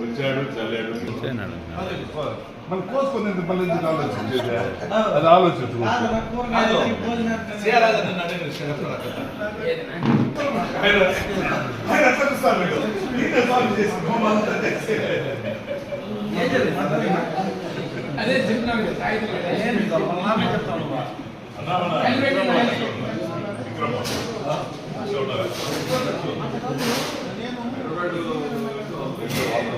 వచ్చాడు చల్లాడు. మనం మళ్ళీ ఆలోచించేది అది ఆలోచించు. అదే. అన్నా. విక్రమ్. చూడాలి.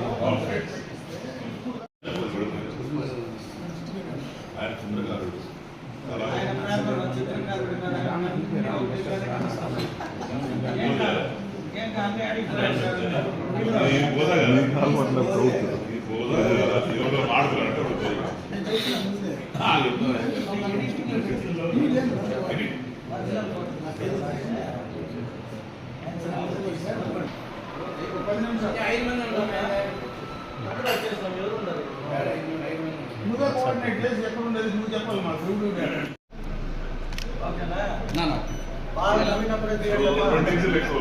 ఆయన చిన్నగారు అలాగే ఈ బోధ కదా ఈ బోధ ఎవరో ఆడుతున్నట్టు నువ్వే కోఆర్డినేట్ చేసి ఎక్కడ ఉండేది నువ్వు చెప్పాలి మాకు రెండు ఇంచులు ఎక్కువ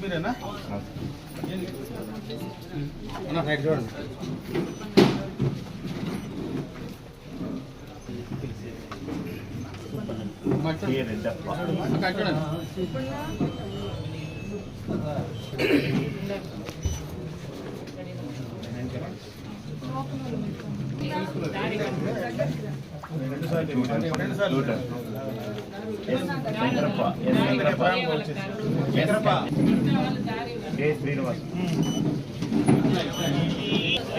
మీరేనా? K Reddappa Luton. S Shankarappa S Shankarappa Shankarappa K Srinivas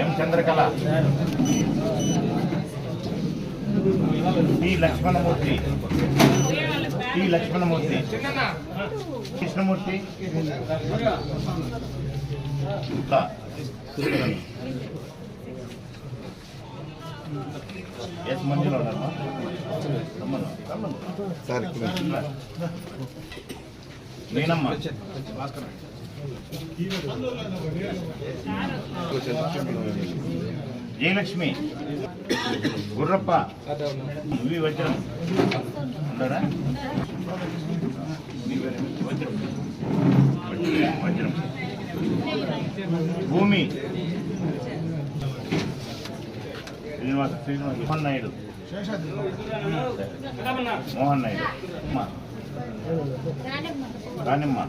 M Chandrakala T Lakshmanamurthy T Lakshmanamurthy Krishnamurthy S మంజులో ఉన్నారమ్మా రమ్మను. రమ్మను రా. నేనమ్మా. జయలక్ష్మి. గుర్రప్ప. వి వజ్రం. పేరు? వజ్రం. వజ్రం. భూమి. శ్రీనివాస శ్రీనివాస మోహన్ నాయుడు. మోహన్ నాయుడు. రానిమ్మ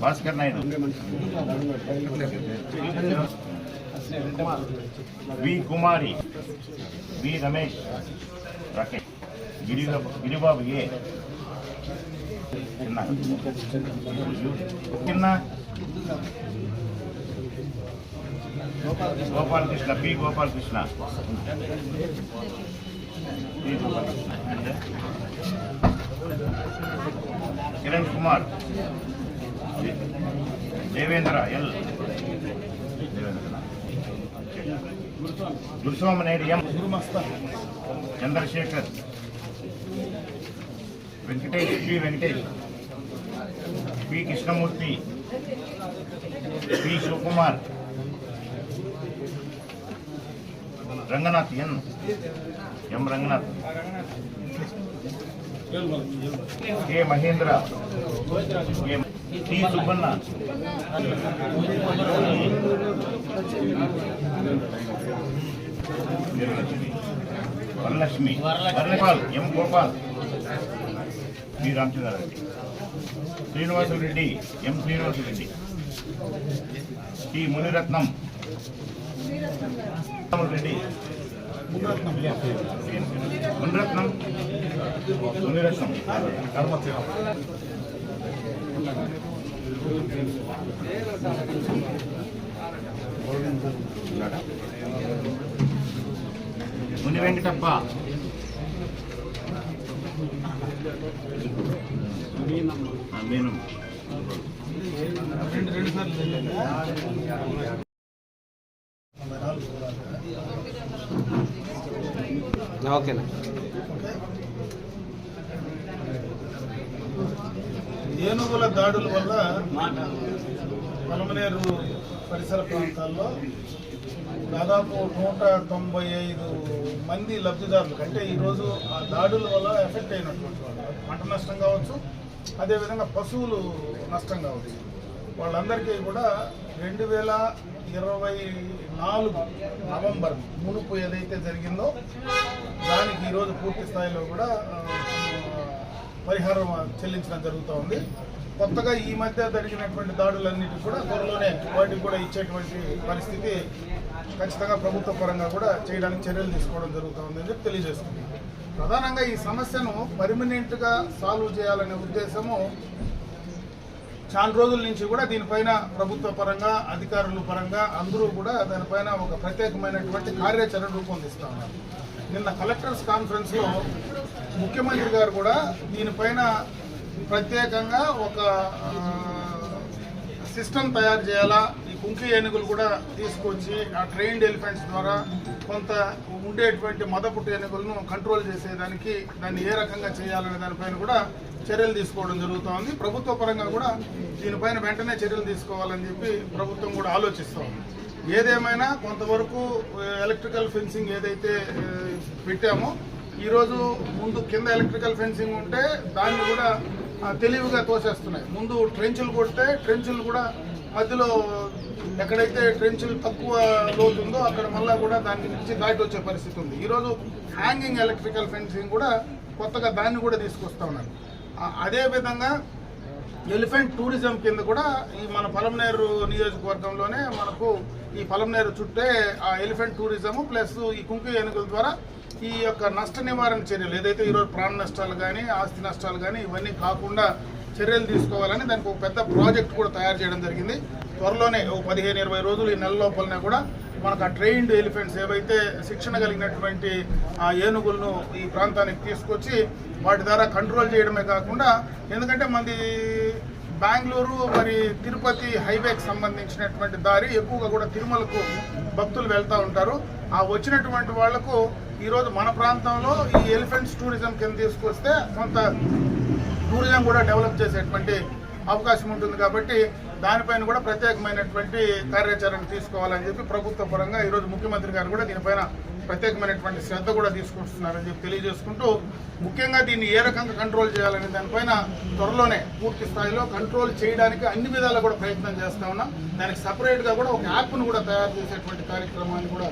భాస్కర్ నాయుడు. వి కుమారి. వి రమేష్. రాకేష్. గిరి Giribabu A. Chinna. Chinna. Gopalakrishna P Gopalakrishna. Krishna Kiran Kumar. Devendra L. Guruswaminaidu M. Chandrasekhar. Venkatesh P Venkatesh. P Krishnamurthy. P Sivakumar. Ranganath N. M Ranganath? K Mahendra. T Subbanna. Varalakshmi. వరలపాల్ M Gopal. Sri Ramachandrareddy. Srinivasareddy. M Srinivasareddy. T Muniratnam. Reddy Muniratnam Muniratnam కర్మత్యం Muni Venkatappa. మీనం రెండు రెండు సార్లు ఓకేనా ఏనుగుల దాడుల వల్ల పలమనేరు పరిసర ప్రాంతాల్లో దాదాపు నూట తొంభై ఐదు మంది లబ్ధిదారులు అంటే ఈరోజు ఆ దాడుల వల్ల ఎఫెక్ట్ అయినటువంటి వాళ్ళు పంట నష్టం కావచ్చు అదేవిధంగా పశువులు నష్టం కావచ్చు. వాళ్ళందరికీ కూడా రెండు వేల ఇరవై నాలుగు నవంబర్ మునుపు ఏదైతే జరిగిందో దానికి ఈరోజు పూర్తి స్థాయిలో కూడా పరిహారం చెల్లించడం జరుగుతూ ఉంది. కొత్తగా ఈ మధ్య జరిగినటువంటి దాడులన్నిటికి కూడా త్వరలోనే వాటికి కూడా ఇచ్చేటువంటి పరిస్థితి ఖచ్చితంగా ప్రభుత్వ పరంగా కూడా చేయడానికి చర్యలు తీసుకోవడం జరుగుతూ ఉందని చెప్పి తెలియజేస్తుంది ప్రధానంగా ఈ సమస్యను పర్మనెంట్గా సాల్వ్ చేయాలనే ఉద్దేశము చాలా రోజుల నుంచి కూడా దీనిపైన ప్రభుత్వ పరంగా అధికారుల పరంగా అందరూ కూడా దానిపైన ఒక ప్రత్యేకమైనటువంటి కార్యాచరణ రూపొందిస్తా ఉన్నారు. నిన్న కలెక్టర్స్ కాన్ఫరెన్స్లో ముఖ్యమంత్రి గారు కూడా దీనిపైన ప్రత్యేకంగా ఒక సిస్టమ్ తయారు చేయాలా ఈ కుంకి ఏనుగులు కూడా తీసుకొచ్చి ఆ ట్రైన్డ్ ఎలిఫెంట్స్ ద్వారా కొంత ఉండేటువంటి మదపుట్టు ఏనుగులను కంట్రోల్ చేసేదానికి దాన్ని ఏ రకంగా చేయాలనే దానిపైన కూడా చర్యలు తీసుకోవడం జరుగుతోంది. ప్రభుత్వ పరంగా కూడా దీనిపైన వెంటనే చర్యలు తీసుకోవాలని చెప్పి ప్రభుత్వం కూడా ఆలోచిస్తాం ఏదేమైనా కొంతవరకు ఎలక్ట్రికల్ ఫెన్సింగ్ ఏదైతే పెట్టామో ఈరోజు ముందు కింద ఎలక్ట్రికల్ ఫెన్సింగ్ ఉంటే దాన్ని కూడా తెలివిగా తోసేస్తున్నాయి. ముందు ట్రెంచులు కొడితే ట్రెంచులు కూడా మధ్యలో ఎక్కడైతే ట్రెంచులు తక్కువ లోతుందో అక్కడ మళ్ళా కూడా దాని నుంచి దాటి వచ్చే పరిస్థితి ఉంది. ఈరోజు హ్యాంగింగ్ ఎలక్ట్రికల్ ఫెన్సింగ్ కూడా కొత్తగా దాన్ని కూడా తీసుకొస్తా ఉన్నారు. అదేవిధంగా అదే విధంగా ఎలిఫెంట్ టూరిజం కింద కూడా ఈ మన పలంనేరు నియోజకవర్గంలోనే మనకు ఈ పలంనేరు చుట్టే ఆ ఎలిఫెంట్ టూరిజం ప్లస్ ఈ కుంకు ఏనుగుల ద్వారా ఈ యొక్క నష్ట నివారణ చర్యలు ఏదైతే ఈరోజు ప్రాణ నష్టాలు కానీ ఆస్తి నష్టాలు కానీ ఇవన్నీ కాకుండా చర్యలు తీసుకోవాలని దానికి ఒక పెద్ద ప్రాజెక్ట్ కూడా తయారు చేయడం జరిగింది. త్వరలోనే ఓ పదిహేను ఇరవై రోజులు ఈ నెల లోపలనే కూడా మనకు ఆ ట్రైన్డ్ ఎలిఫెంట్స్ ఏవైతే శిక్షణ కలిగినటువంటి ఆ ఏనుగులను ఈ ప్రాంతానికి తీసుకొచ్చి వాటి ద్వారా కంట్రోల్ చేయడమే కాకుండా ఎందుకంటే మంది బెంగళూరు మరి తిరుపతి హైవేకి సంబంధించినటువంటి దారి ఎక్కువగా కూడా తిరుమలకు భక్తులు వెళ్తూ ఉంటారు. ఆ వచ్చినటువంటి వాళ్ళకు ఈరోజు మన ప్రాంతంలో ఈ ఎలిఫెంట్స్ టూరిజం కింద తీసుకొస్తే కొంత టూరిజం కూడా డెవలప్ చేసేటువంటి అవకాశం ఉంటుంది కాబట్టి దానిపైన కూడా ప్రత్యేకమైనటువంటి కార్యాచరణ తీసుకోవాలని చెప్పి ప్రభుత్వ పరంగా ఈరోజు ముఖ్యమంత్రి గారు కూడా దీనిపైన ప్రత్యేకమైనటువంటి శ్రద్ధ కూడా తీసుకొస్తున్నారని చెప్పి తెలియజేసుకుంటూ ముఖ్యంగా దీన్ని ఏ రకంగా కంట్రోల్ చేయాలనే దానిపైన త్వరలోనే పూర్తి స్థాయిలో కంట్రోల్ చేయడానికి అన్ని విధాలు కూడా ప్రయత్నం చేస్తా ఉన్నాం. దానికి సపరేట్గా కూడా ఒక యాప్ను కూడా తయారు చేసేటువంటి కార్యక్రమాన్ని కూడా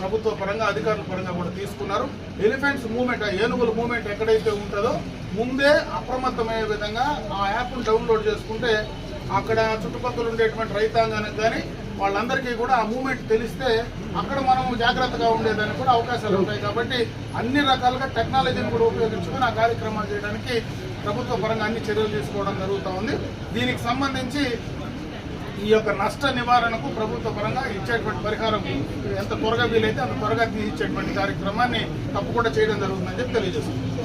ప్రభుత్వ పరంగా అధికారుల పరంగా కూడా తీసుకున్నారు. ఎలిఫెంట్స్ మూమెంట్ ఏనుగుల మూమెంట్ ఎక్కడైతే ఉంటుందో ముందే అప్రమత్తమయ్యే విధంగా ఆ యాప్ను డౌన్లోడ్ చేసుకుంటే అక్కడ చుట్టుపక్కల ఉండేటువంటి రైతాంగానికి కానీ వాళ్ళందరికీ కూడా ఆ మూమెంట్ తెలిస్తే అక్కడ మనం జాగ్రత్తగా ఉండేదానికి కూడా అవకాశాలు ఉంటాయి కాబట్టి అన్ని రకాలుగా టెక్నాలజీని కూడా ఉపయోగించుకొని ఆ కార్యక్రమాలు చేయడానికి ప్రభుత్వ పరంగా అన్ని చర్యలు తీసుకోవడం జరుగుతూ ఉంది. దీనికి సంబంధించి ఈ యొక్క నష్ట నివారణకు ప్రభుత్వ పరంగా ఇచ్చేటువంటి పరిహారం ఎంత త్వరగా వీలైతే అంత త్వరగా ఇచ్చేటువంటి కార్యక్రమాన్ని తప్పకుండా చేయడం జరుగుతుందని చెప్పి తెలియజేస్తుంది